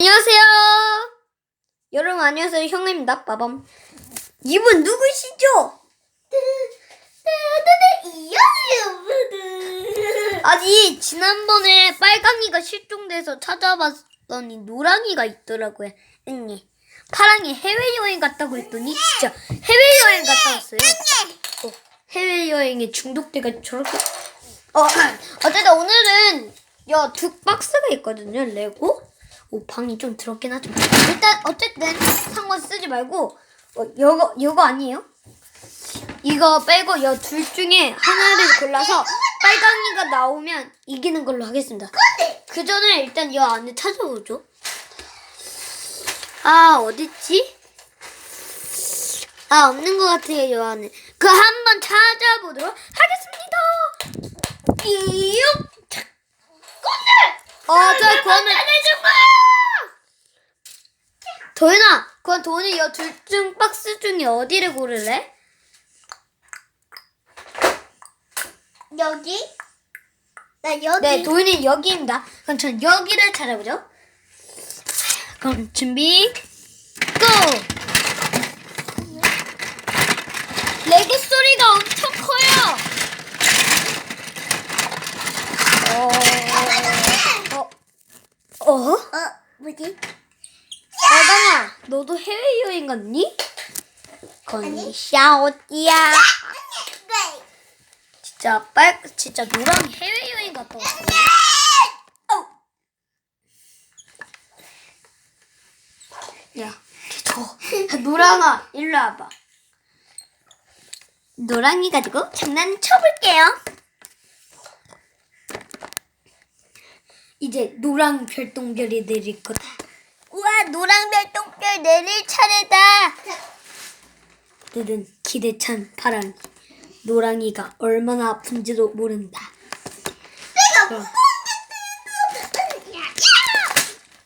안녕하세요. 여러분 안녕하세요. 형입니다. 빠밤. 이분 누구시죠? 아니 지난번에 빨강이가 실종돼서 찾아봤더니 노랑이가 있더라고요. 응니 파랑이 해외여행 갔다고 했더니 진짜 해외여행 갔다 왔어요. 어, 해외여행에 중독돼가 저렇게 어 어쨌든 오늘은 여두 박스가 있거든요. 레고. 오 방이 좀 더럽긴 하죠. 일단 어쨌든 상관 쓰지 말고 어, 이거 이거 아니에요? 이거 빼고 여둘 중에 하나를 골라서 빨강이가 나오면 이기는 걸로 하겠습니다. 그 전에 일단 여 안에 찾아보죠. 아 어딨지? 아 없는 것 같아요 여 안에. 그 한번 찾아보도록 하겠습니다. 이요. 어, 저 그거는 도현아, 그건 도현이 여둘중 박스 중에 어디를 고를래? 여기? 나 여기. 네, 도현이 여기입니다. 그럼 전 여기를 찾아보죠. 그럼 준비, 고! 레고 소리가 엄청 커요. 어, 어, 어? 어, 뭐지? 빨강아, 너도 해외여행 갔니? 건니 샤오띠야. 네. 진짜 빨, 진짜 노랑 해외여행 갔다 왔어. 야, 저 노랑아, 일로 와봐. 노랑이 가지고 장난 쳐볼게요. 이제 노랑 별똥별이 내릴 거다. 우와, 노랑 별 똥별 내릴 차례다. 뜨든 기대찬 파랑이. 노랑이가 얼마나 아픈지도 모른다. 그럼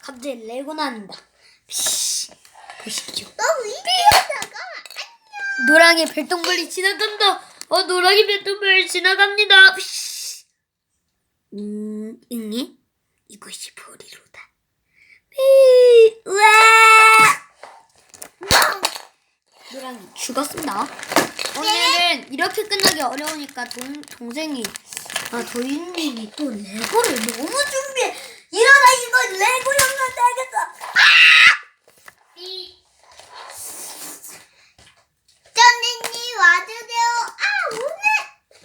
갑자기 레고 나는다. 피시. 보시죠. 너무 이리다가 노랑의 별똥별이 지나간다. 어, 노랑이 별똥별 지나갑니다. 음, 응애? 이것이 우와! 노랑이 죽었습니다. 오늘은 이렇게 끝나기 어려우니까 동, 동생이, 아, 도윤님이 또 레고를 너무 준비해. 일어나, 이거 레고 형한테 하겠어. 삐. 쩌니님 와주세요. 아, 오늘.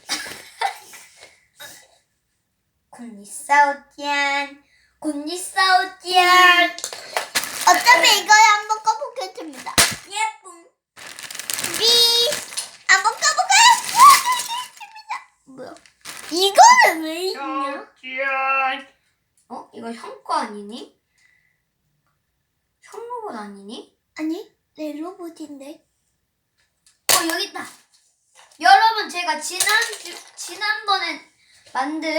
곤니싸우띠안 곤니싸우띠안 어차피 이거 한번 꺼보겠습니다. 예쁨 삐. 한번 꺼볼까요? 뭐야? 이거는 왜 있냐? 어? 이거 형 거 아니니? 형 로봇 아니니? 아니, 내 로봇인데. 어 여기 있다 여러분 제가 지난 지난번에 만든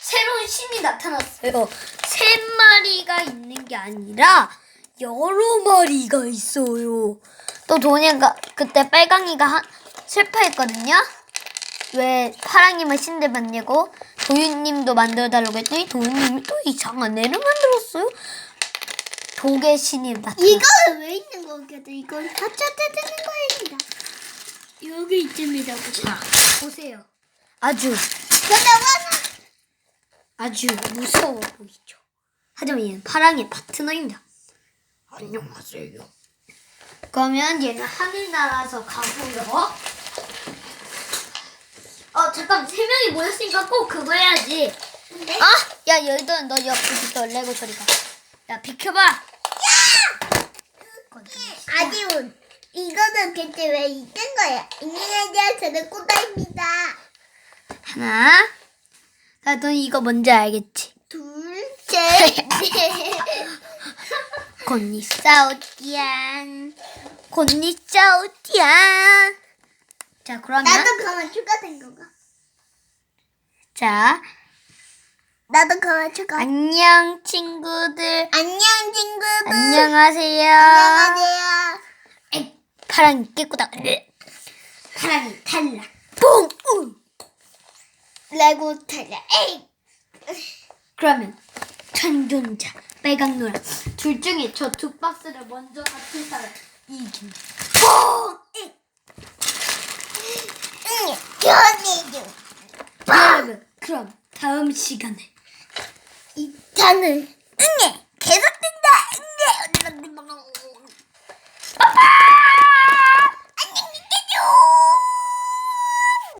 새로운 신이 나타났어요 세 마리가 있는 게 아니라 여러 마리가 있어요 또 도니가 그때 빨강이가 한, 실패했거든요 왜 파랑이만 신대 만들고 도윤님도 만들어달라고 했더니 도윤님이 또 이상한 애를 만들었어요 독의 신이 나타났어요 이거는 왜 있는 거겠어? 이건 되는 거입니다. 여기 있습니다. 자 보세요 아주 아주 무서워 보이죠. 하지만 얘는 파랑의 파트너입니다. 안녕하세요. 그러면 얘는 하늘나라에서 가고요. 어 잠깐 세 명이 모였으니까 꼭 그거 해야지. 네? 아, 야 여기도 너 옆에 레고 저리 가. 야 비켜봐. 아디온 이거는 대체 왜 있는 거야? 대한 저는 꼬다입니다. 하나. 나너 이거 뭔지 알겠지? 둘, 셋, 넷. 곤니 싸우띠안. 곤니 싸우띠안. 자 그러면 나도 그만 추가된 건가? 자 나도 그만 추가. 안녕 친구들. 안녕 친구들. 안녕하세요. 안녕하세요. 에이, 파랑이 깨꾸다. 파랑이 탈락. 뿡! 우! 레고 탈라. 에이. 그러면 생존자 빨강 노랑 둘 중에 저 두 박스를 먼저 맞힌 사람 이김. 뽕! 응. 응. 견이죠. 여러분 그럼 다음 시간에 이 탄은 응애 계속된다. 응애.